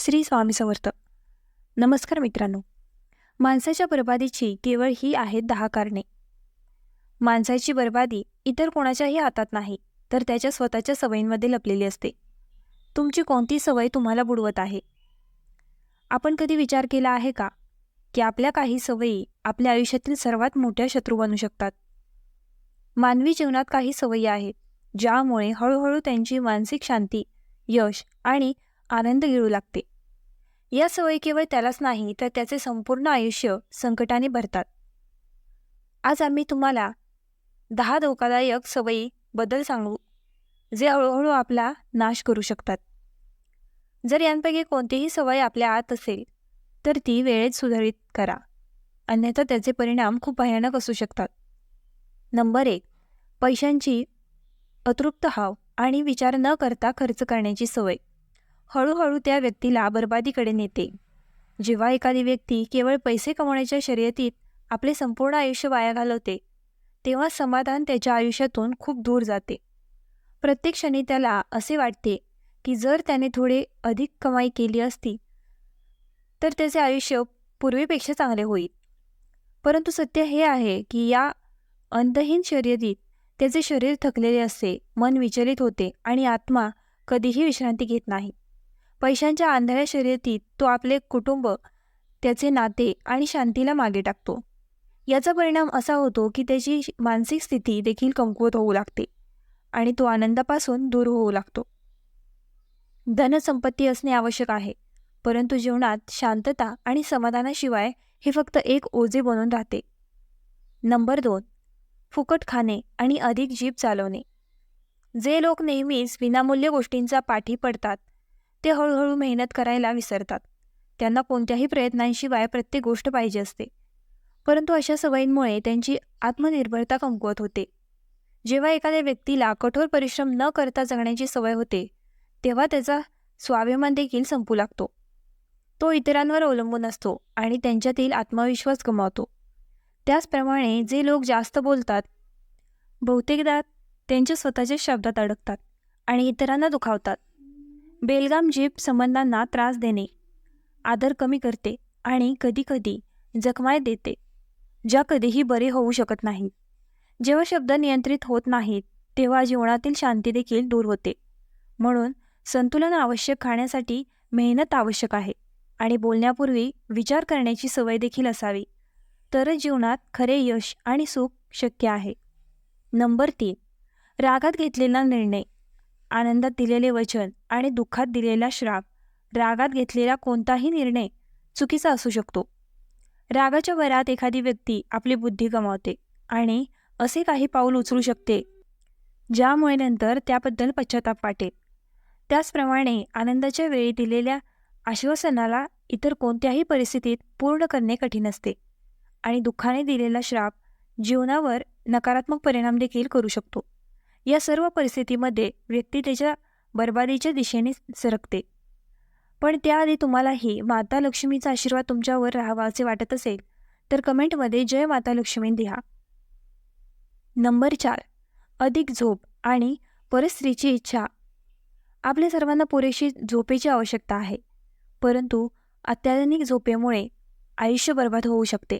श्री स्वामी समर्थ. नमस्कार मित्रांनो. माणसाच्या बर्बादीची केवळ ही आहेत दहा कारणे. माणसाची बर्बादी इतर कोणाच्याही हातात नाही तर त्याच्या स्वतःच्या सवयींमध्ये लपलेली असते. तुमची कोणती सवय तुम्हाला बुडवत आहे? आपण कधी विचार केला आहे का की आपल्या काही सवयी आपल्या आयुष्यातील सर्वात मोठ्या शत्रू बनू शकतात? मानवी जीवनात काही सवयी आहेत ज्यामुळे हळूहळू त्यांची मानसिक शांती यश आणि आनंद गिळू लागते. या सवयी केवळ त्यालाच नाही तर त्याचे संपूर्ण आयुष्य संकटाने भरतात. आज आम्ही तुम्हाला दहा धोकादायक सवयी बदल सांगू जे हळूहळू आपला नाश करू शकतात. जर यांपैकी कोणतीही सवय आपल्या आत असेल तर ती वेळेत सुधारित करा. अन्यथा त्याचे परिणाम खूप भयानक असू शकतात. नंबर एक पैशांची अतृप्त हाव आणि विचार न करता खर्च करण्याची सवय. हळूहळू त्या व्यक्तीला बर्बादीकडे नेते. जेव्हा एखादी व्यक्ती केवळ पैसे कमवण्याच्या शर्यतीत आपले संपूर्ण आयुष्य वाया घालवते तेव्हा समाधान त्याच्या आयुष्यातून खूप दूर जाते. प्रत्येक क्षणी त्याला असे वाटते की जर त्याने थोडे अधिक कमाई केली असती तर त्याचे आयुष्य पूर्वीपेक्षा चांगले होईल. परंतु सत्य हे आहे की या अंतहीन शर्यतीत त्याचे शरीर थकलेले असते मन विचलित होते आणि आत्मा कधीही विश्रांती घेत नाही. पैशांच्या आंधळ्या शर्यतीत तो आपले कुटुंब त्याचे नाते आणि शांतीला मागे टाकतो. याचा परिणाम असा होतो की त्याची मानसिक स्थिती देखील कमकुवत होऊ लागते आणि तो आनंदापासून दूर होऊ लागतो. धनसंपत्ती असणे आवश्यक आहे परंतु जीवनात शांतता आणि समाधानाशिवाय हे फक्त एक ओझे बनून राहते. नंबर दोन फुकट खाणे आणि अधिक जीभ चालवणे. जे लोक नेहमीच विनामूल्य गोष्टींचा पाठी पडतात ते हळूहळू मेहनत करायला विसरतात. त्यांना कोणत्याही प्रयत्नांशिवाय प्रत्येक गोष्ट पाहिजे असते. परंतु अशा सवयींमुळे त्यांची आत्मनिर्भरता कमकुवत होते. जेव्हा एखाद्या व्यक्तीला कठोर परिश्रम न करता जगण्याची सवय होते तेव्हा त्याचा स्वाभिमान देखील संपू लागतो. तो इतरांवर अवलंबून असतो आणि त्यांच्यातील आत्मविश्वास गमावतो. त्याचप्रमाणे जे लोक जास्त बोलतात बहुतेकदा त्यांच्या स्वतःच्या शब्दात अडकतात आणि इतरांना दुखावतात. बेलगाम जीप संबंधांना त्रास देणे आदर कमी करते आणि कधीकधी जखमाय देते ज्या कधीही बरे होऊ शकत नाहीत. जेव्हा शब्द नियंत्रित होत नाहीत तेव्हा जीवनातील शांती देखील दूर होते. म्हणून संतुलन आवश्यक खाण्यासाठी मेहनत आवश्यक आहे आणि बोलण्यापूर्वी विचार करण्याची सवय देखील असावी. तरच जीवनात खरे यश आणि सुख शक्य आहे. नंबर तीन. रागात घेतलेला निर्णय. आनंदात दिलेले वचन आणि दुःखात दिलेला श्राप रागात घेतलेला कोणताही निर्णय चुकीचा असू शकतो. रागाच्या वरात एखादी व्यक्ती आपली बुद्धी गमावते आणि असे काही पाऊल उचलू शकते ज्यामुळे नंतर त्याबद्दल पश्चाताप वाटेल त्याचप्रमाणे आनंदाच्या वेळी दिलेल्या आश्वासनाला इतर कोणत्याही परिस्थितीत पूर्ण करणे कठीण असते आणि दुःखाने दिलेला श्राप जीवनावर नकारात्मक परिणाम देखील करू शकतो. या सर्व परिस्थितीमध्ये व्यक्ती त्याच्या बर्बादीच्या दिशेने सरकते. पण त्याआधी तुम्हालाही माता लक्ष्मीचा आशीर्वाद तुमच्यावर राहावा असे वाटत असेल तर कमेंटमध्ये जय माता लक्ष्मी लिहा. नंबर चार. अधिक झोप आणि परस्त्रीची इच्छा. आपल्या सर्वांना पुरेशी झोपेची आवश्यकता आहे परंतु अत्याधुनिक झोपेमुळे आयुष्य बर्बाद होऊ शकते.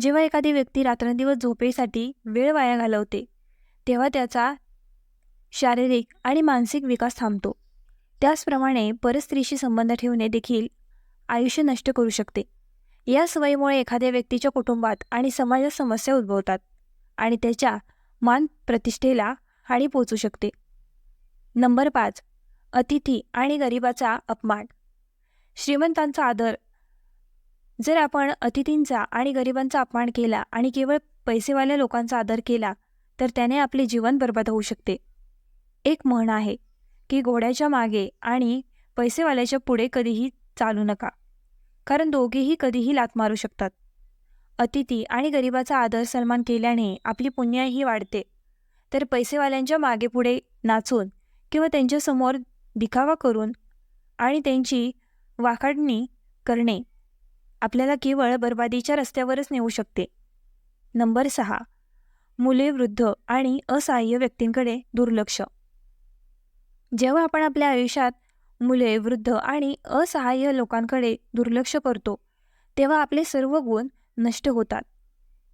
जेव्हा एखादी व्यक्ती रात्रंदिवस झोपेसाठी वेळ वाया घालवते तेव्हा त्याचा शारीरिक आणि मानसिक विकास थांबतो. त्याचप्रमाणे परस्त्रीशी संबंध ठेवणे देखील आयुष्य नष्ट करू शकते. या सवयीमुळे एखाद्या व्यक्तीच्या कुटुंबात आणि समाजात समस्या उद्भवतात आणि त्याच्या मान प्रतिष्ठेला हानी पोचू शकते. नंबर पाच अतिथी आणि गरिबाचा अपमान. श्रीमंतांचा आदर. जर आपण अतिथींचा आणि गरिबांचा अपमान केला आणि केवळ पैसेवाल्या लोकांचा आदर केला तर त्याने आपले जीवन बर्बाद होऊ शकते. एक म्हण आहे की घोड्याच्या मागे आणि पैसेवाल्याच्या पुढे कधीही चालू नका. कारण दोघेही कधीही लात मारू शकतात. अतिथी आणि गरिबाचा आदर सन्मान केल्याने आपली पुण्याही वाढते. तर पैसेवाल्यांच्या मागे पुढे नाचून किंवा त्यांच्यासमोर दिखावा करून आणि त्यांची वाखाडणी करणे आपल्याला केवळ बर्बादीच्या रस्त्यावरच नेऊ शकते. नंबर सहा. मुले वृद्ध आणि असहाय्य व्यक्तींकडे दुर्लक्ष. जेव्हा आपण आपल्या आयुष्यात मुले वृद्ध आणि असहाय्य लोकांकडे दुर्लक्ष करतो तेव्हा आपले सर्व गुण नष्ट होतात.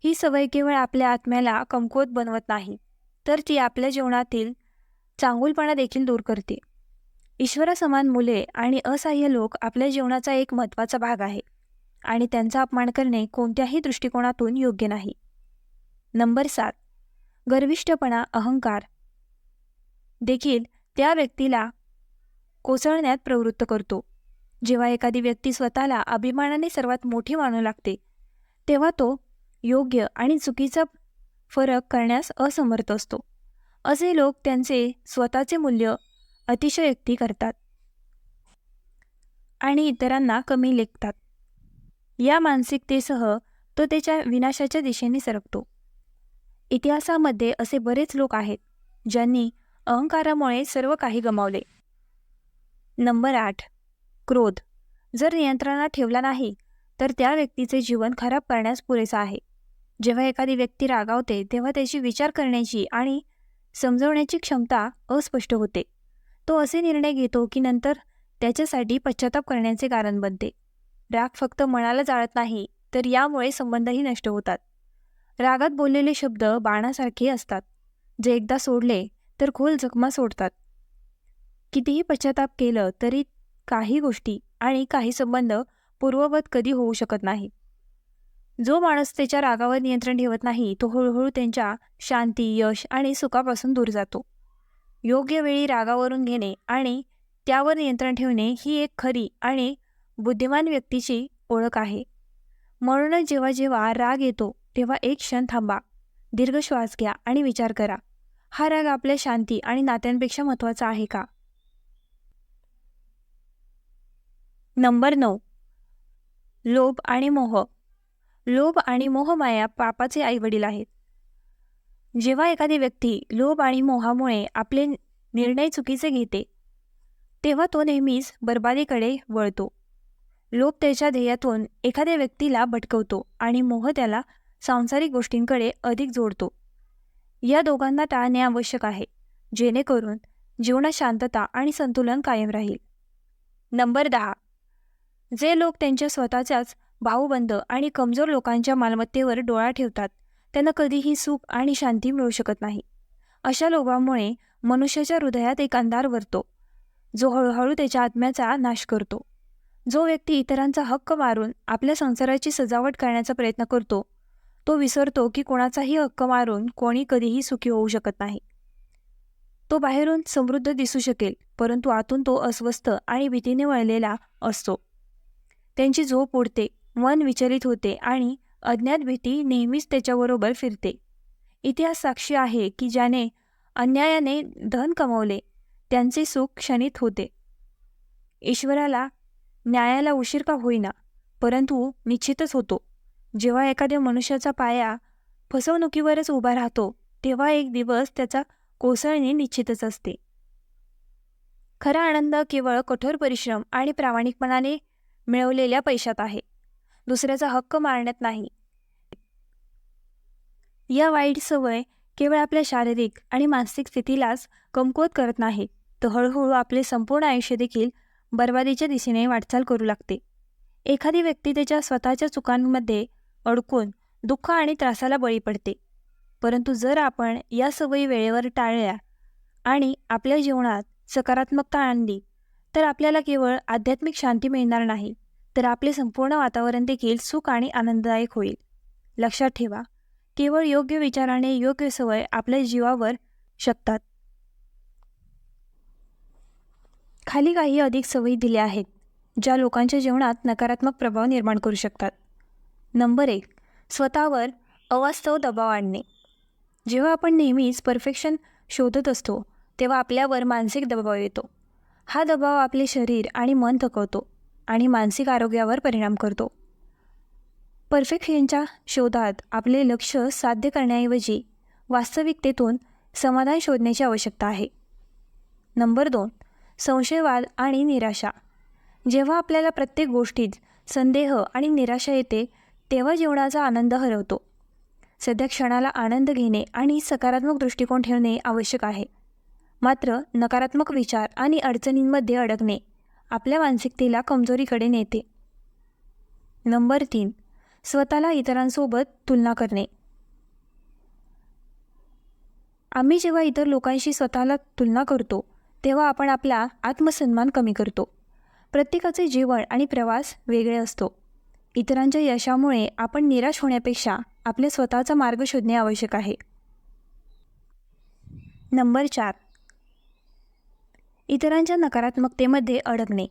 ही सवय केवळ आपल्या आत्म्याला कमकुवत बनवत नाही तर ती आपल्या जीवनातील चांगुलपणा देखील दूर करते. ईश्वरासमान मुले आणि असहाय्य लोक आपल्या जीवनाचा एक महत्त्वाचा भाग आहे आणि त्यांचा अपमान करणे कोणत्याही दृष्टिकोनातून योग्य नाही. नंबर सात. गर्विष्ठपणा अहंकार. देखील त्या व्यक्तीला कोसळण्यात प्रवृत्त करतो. जेव्हा एखादी व्यक्ती स्वतःला अभिमानाने सर्वात मोठी मानू लागते तेव्हा तो योग्य आणि चुकीचा फरक करण्यास असमर्थ असतो. असे लोक त्यांचे स्वतःचे मूल्य अतिशयोक्ती करतात आणि इतरांना कमी लेखतात. या मानसिकतेसह तो त्याच्या विनाशाच्या दिशेने सरकतो. इतिहासामध्ये असे बरेच लोक आहेत ज्यांनी अहंकारामुळे सर्व काही गमावले. नंबर आठ. क्रोध. जर नियंत्रणात ठेवला नाही तर त्या व्यक्तीचे जीवन खराब करण्यास पुरेसा आहे. जेव्हा एखादी व्यक्ती रागावते तेव्हा त्याची विचार करण्याची आणि समजवण्याची क्षमता अस्पष्ट होते. तो असे निर्णय घेतो की नंतर त्याच्यासाठी पश्चाताप करण्याचे कारण बनते. राग फक्त मनाला जाळत नाही तर यामुळे संबंधही नष्ट होतात. रागात बोललेले शब्द बाणासारखे असतात. जे एकदा सोडले तर खोल जखमा सोडतात. कितीही पश्चाताप केलं तरी काही गोष्टी आणि काही संबंध पूर्ववत कधी होऊ शकत नाही. जो माणूस त्याच्या रागावर नियंत्रण ठेवत नाही तो हळूहळू त्यांच्या शांती यश आणि सुखापासून दूर जातो. योग्य वेळी रागावरून घेणे आणि त्यावर नियंत्रण ठेवणे ही एक खरी आणि बुद्धिमान व्यक्तीची ओळख आहे. म्हणूनच जेव्हा जेव्हा राग येतो तेव्हा एक क्षण थांबा. दीर्घ श्वास घ्या आणि विचार करा. हा राग आपल्या शांती आणि नात्यांपेक्षा महत्त्वाचा आहे का? नंबर नऊ. लोभ आणि मोह. लोभ आणि मोहमाया पापाचे आईवडील आहेत. जेव्हा एखादी व्यक्ती लोभ आणि मोहामुळे आपले निर्णय चुकीचे घेते तेव्हा तो नेहमीच बर्बादीकडे वळतो. लोभ त्याच्या ध्येयातून एखाद्या व्यक्तीला भटकवतो आणि मोह त्याला सांसारिक गोष्टींकडे अधिक जोडतो. या दोघांना टाळणे आवश्यक आहे जेणेकरून जीवनात शांतता आणि संतुलन कायम राहील. नंबर दहा. जे लोक त्यांच्या स्वतःच्याच भाऊबंद आणि कमजोर लोकांच्या मालमत्तेवर डोळा ठेवतात त्यांना कधीही सुख आणि शांती मिळू शकत नाही. अशा लोकांमुळे मनुष्याच्या हृदयात एक अंधार वरतो जो हळूहळू त्याच्या आत्म्याचा नाश करतो. जो व्यक्ती इतरांचा हक्क मारून आपल्या संसाराची सजावट करण्याचा प्रयत्न करतो तो विसरतो की कोणाचाही हक्क मारून कोणी कधीही सुखी होऊ शकत नाही. तो बाहेरून समृद्ध दिसू शकेल परंतु आतून तो अस्वस्थ आणि भीतीने वळलेला असतो. त्यांची झोप उडते मन विचलित होते आणि अज्ञात भीती नेहमीच त्याच्याबरोबर फिरते. इतिहास साक्षी आहे की ज्याने अन्यायाने धन कमवले त्यांचे सुख क्षणित होते. ईश्वराला न्यायाला उशीर का होईना परंतु निश्चितच होतो. जेव्हा एखाद्या मनुष्याचा पाया फसवणुकीवरच उभा राहतो तेव्हा एक दिवस त्याचा कोसळणे निश्चितच असते. खरा आनंद केवळ कठोर परिश्रम आणि प्रामाणिकपणाने मिळवलेल्या पैशात आहे. दुसऱ्याचा हक्क मारण्यात नाही. या वाईट सवय केवळ आपल्या शारीरिक आणि मानसिक स्थितीलाच कमकुवत करत नाही तर हळूहळू आपले संपूर्ण आयुष्य देखील बर्बादीच्या दिशेने वाटचाल करू लागते. एखादी व्यक्ती त्याच्या स्वतःच्या चुकांमध्ये अडकून दुःख आणि त्रासाला बळी पडते. परंतु जर आपण या सवयी वेळेवर टाळल्या आणि आपल्या जीवनात सकारात्मकता आणली तर आपल्याला केवळ आध्यात्मिक शांती मिळणार नाही तर आपले संपूर्ण वातावरण देखील सुख आणि आनंददायक होईल. लक्षात ठेवा केवळ योग्य विचाराने योग्य सवय आपल्या जीवावर शकतात. खाली काही अधिक सवयी दिल्या आहेत ज्या लोकांच्या जीवनात नकारात्मक प्रभाव निर्माण करू शकतात. नंबर एक स्वतःवर अवास्तव दबाव आणणे. जेव्हा आपण नेहमीच परफेक्शन शोधत असतो तेव्हा आपल्यावर मानसिक दबाव येतो. हा दबाव आपले शरीर आणि मन थकवतो आणि मानसिक आरोग्यावर परिणाम करतो. परफेक्शनच्या शोधात आपले लक्ष साध्य करण्याऐवजी वास्तविकतेतून समाधान शोधण्याची आवश्यकता आहे. नंबर दोन संशयवाद आणि निराशा. जेव्हा आपल्याला प्रत्येक गोष्टीत संदेह आणि निराशा येते तेव्हा जीवनाचा आनंद हरवतो. सध्या क्षणाला आनंद घेणे आणि सकारात्मक दृष्टिकोन ठेवणे आवश्यक आहे. मात्र नकारात्मक विचार आणि अडचणींमध्ये अडकणे आपल्या मानसिकतेला कमजोरीकडे नेते. नंबर तीन स्वतःला इतरांसोबत तुलना करणे. आम्ही जेव्हा इतर लोकांशी स्वतःला तुलना करतो तेव्हा आपण आपला आत्मसन्मान कमी करतो. प्रत्येकाचे जीवन आणि प्रवास वेगळे असतो. इतरांच्या यशामुळे आपण निराश होण्यापेक्षा आपले स्वतःचा मार्ग शोधणे आवश्यक आहे. नंबर चार. इतरांच्या नकारात्मकतेमध्ये अडकणे.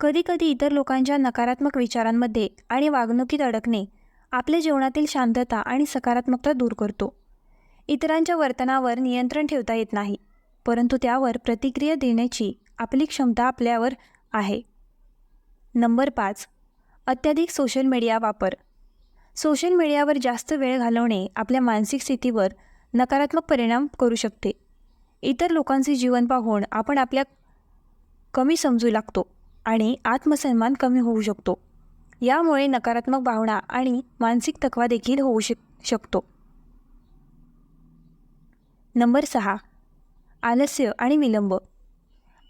कधीकधी इतर लोकांच्या नकारात्मक विचारांमध्ये आणि वागणुकीत अडकणे आपल्या जीवनातील शांतता आणि सकारात्मकता दूर करतो. इतरांच्या वर्तनावर नियंत्रण ठेवता येत नाही परंतु त्यावर प्रतिक्रिया देण्याची आपली क्षमता आपल्यावर आहे. नंबर पाच. अत्याधिक सोशल मीडिया वापर. सोशल मीडियावर जास्त वेळ घालवणे आपल्या मानसिक स्थितीवर नकारात्मक परिणाम करू शकते. इतर लोकांचे जीवन पाहून आपण आपल्या कमी समजू लागतो आणि आत्मसन्मान कमी होऊ शकतो. यामुळे नकारात्मक भावना आणि मानसिक थकवा देखील होऊ शक शकतो. नंबर सहा. आलस्य आणि विलंब.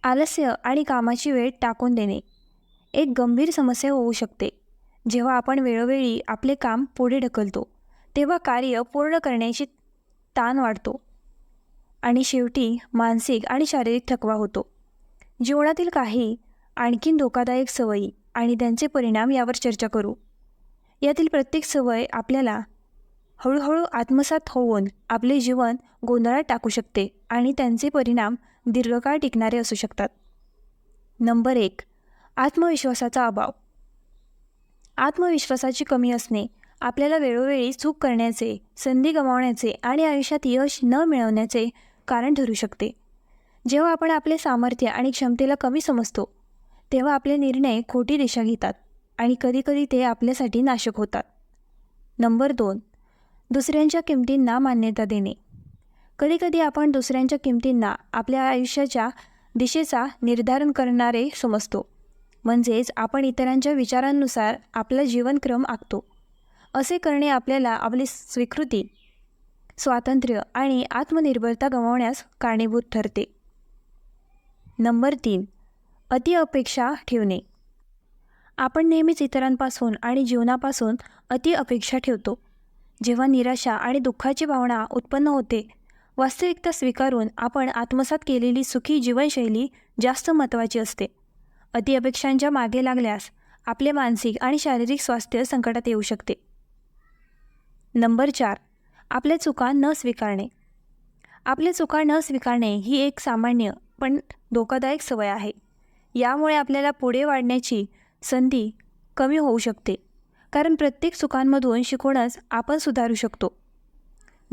आलस्य आणि कामाची वेळ टाकून देणे. एक गंभीर समस्या होऊ शकते. जेव्हा आपण वेळोवेळी आपले काम पुढे ढकलतो तेव्हा कार्य पूर्ण करण्याची ताण वाढतो आणि शेवटी मानसिक आणि शारीरिक थकवा होतो. जीवनातील काही आणखीन धोकादायक सवयी आणि त्यांचे परिणाम यावर चर्चा करू. यातील प्रत्येक सवय आपल्याला हळूहळू आत्मसात होऊन आपले जीवन गोंधळात टाकू शकते आणि त्यांचे परिणाम दीर्घकाळ टिकणारे असू शकतात. नंबर एक आत्मविश्वासाचा अभाव. आत्मविश्वासाची कमी असणे आपल्याला वेळोवेळी चूक करण्याचे संधी गमावण्याचे आणि आयुष्यात यश न मिळवण्याचे कारण ठरू शकते. जेव्हा आपण आपले सामर्थ्य आणि क्षमतेला कमी समजतो तेव्हा आपले निर्णय खोटी दिशा घेतात आणि कधीकधी ते आपल्यासाठी नाशक होतात. नंबर दोन दुसऱ्यांच्या किमतींना मान्यता देणे. कधीकधी आपण दुसऱ्यांच्या किमतींना आपल्या आयुष्याच्या दिशेचा निर्धारण करणारे समजतो. म्हणजेच आपण इतरांच्या विचारांनुसार आपला जीवनक्रम आखतो. असे करणे आपल्याला आपली स्वीकृती स्वातंत्र्य आणि आत्मनिर्भरता गमावण्यास कारणीभूत ठरते. नंबर तीन अति अपेक्षा ठेवणे. आपण नेहमीच इतरांपासून आणि जीवनापासून अति अपेक्षा ठेवतो. जेव्हा निराशा आणि दुःखाची भावना उत्पन्न होते वास्तविकता स्वीकारून आपण आत्मसात केलेली सुखी जीवनशैली जास्त महत्त्वाची असते. अति अपेक्षांच्या मागे लागल्यास आपले मानसिक आणि शारीरिक स्वास्थ्य संकटात येऊ शकते. नंबर चार. आपल्या चुका न स्वीकारणे. आपल्या चुका न स्वीकारणे ही एक सामान्य पण धोकादायक सवय आहे. यामुळे आपल्याला पुढे वाढण्याची संधी कमी होऊ शकते. कारण प्रत्येक चुकांमधून शिकूनच आपण सुधारू शकतो.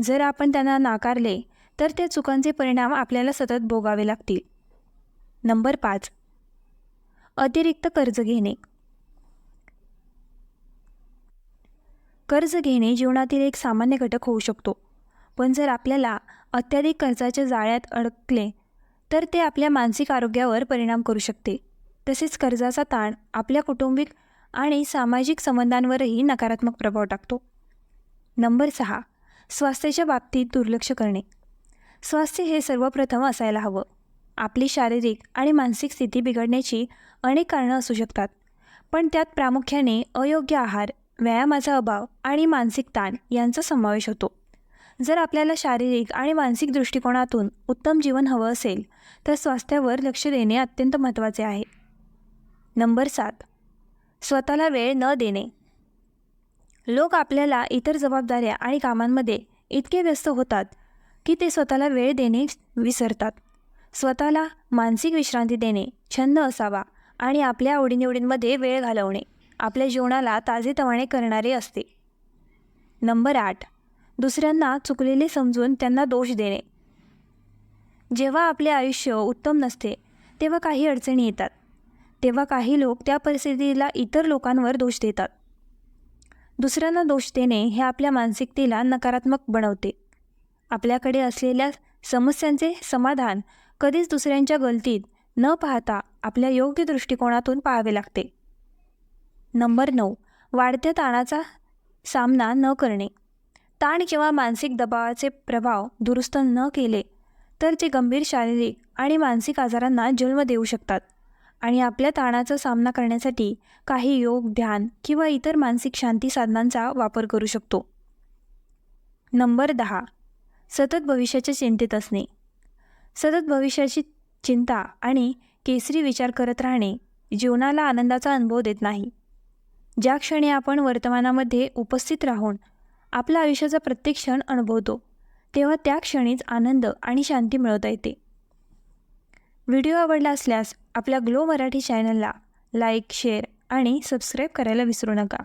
जर आपण त्यांना नाकारले तर त्या चुकांचे परिणाम आपल्याला सतत भोगावे लागतील. नंबर पाच. अतिरिक्त कर्ज घेणे. कर्ज घेणे जीवनातील एक सामान्य घटक होऊ शकतो. पण जर आपल्याला अत्याधिक कर्जाच्या जाळ्यात अडकले तर ते आपल्या मानसिक आरोग्यावर परिणाम करू शकते. तसेच कर्जाचा ताण आपल्या कौटुंबिक आणि सामाजिक संबंधांवरही नकारात्मक प्रभाव टाकतो. नंबर सहा. स्वास्थ्याच्या बाबतीत दुर्लक्ष करणे. स्वास्थ्य हे सर्वप्रथम असायला हवं. आपली शारीरिक आणि मानसिक स्थिती बिघडण्याची अनेक कारणं असू शकतात. पण त्यात प्रामुख्याने अयोग्य आहार व्यायामाचा अभाव आणि मानसिक ताण यांचा समावेश होतो. जर आपल्याला शारीरिक आणि मानसिक दृष्टिकोनातून उत्तम जीवन हवं असेल तर स्वास्थ्यावर लक्ष देणे अत्यंत महत्त्वाचे आहे. नंबर सात. स्वतःला वेळ न देणे. लोक आपल्याला इतर जबाबदाऱ्या आणि कामांमध्ये इतके व्यस्त होतात की ते स्वतःला वेळ देणे विसरतात. स्वतःला मानसिक विश्रांती देणे छंद असावा आणि आपल्या आवडीनिवडींमध्ये वेळ घालवणे. आपल्या जीवनाला ताजेतवाने करणारे असते. नंबर आठ. दुसऱ्यांना चुकलेले समजून त्यांना दोष देणे. जेव्हा आपले आयुष्य उत्तम नसते तेव्हा काही अडचणी येतात. तेव्हा काही लोक त्या परिस्थितीला इतर लोकांवर दोष देतात. दुसऱ्यांना दोष देणे हे आपल्या मानसिकतेला नकारात्मक बनवते. आपल्याकडे असलेल्या समस्यांचे समाधान कधीच दुसऱ्यांच्या गलतीत न पाहता आपल्या योग्य दृष्टिकोनातून पाहावे लागते. नंबर नऊ. वाढत्या ताणाचा सामना न करणे. ताण किंवा मानसिक दबावाचे प्रभाव दुरुस्त न केले तर ते गंभीर शारीरिक आणि मानसिक आजारांना जन्म देऊ शकतात आणि आपल्या ताणाचा सामना करण्यासाठी काही योग ध्यान किंवा इतर मानसिक शांती साधनांचा वापर करू शकतो. नंबर दहा. सतत भविष्याच्या चिंतेत असणे. सतत भविष्याची चिंता आणि केसरी विचार करत राहणे जीवनाला आनंदाचा अनुभव देत नाही. ज्या क्षणी आपण वर्तमानामध्ये उपस्थित राहून आपल्या आयुष्याचा प्रत्येक क्षण अनुभवतो तेव्हा त्या क्षणीच आनंद आणि शांती मिळवता येते. व्हिडिओ आवडला असल्यास आपल्या ग्लो मराठी चॅनलला लाईक शेअर आणि सबस्क्राईब करायला विसरू नका.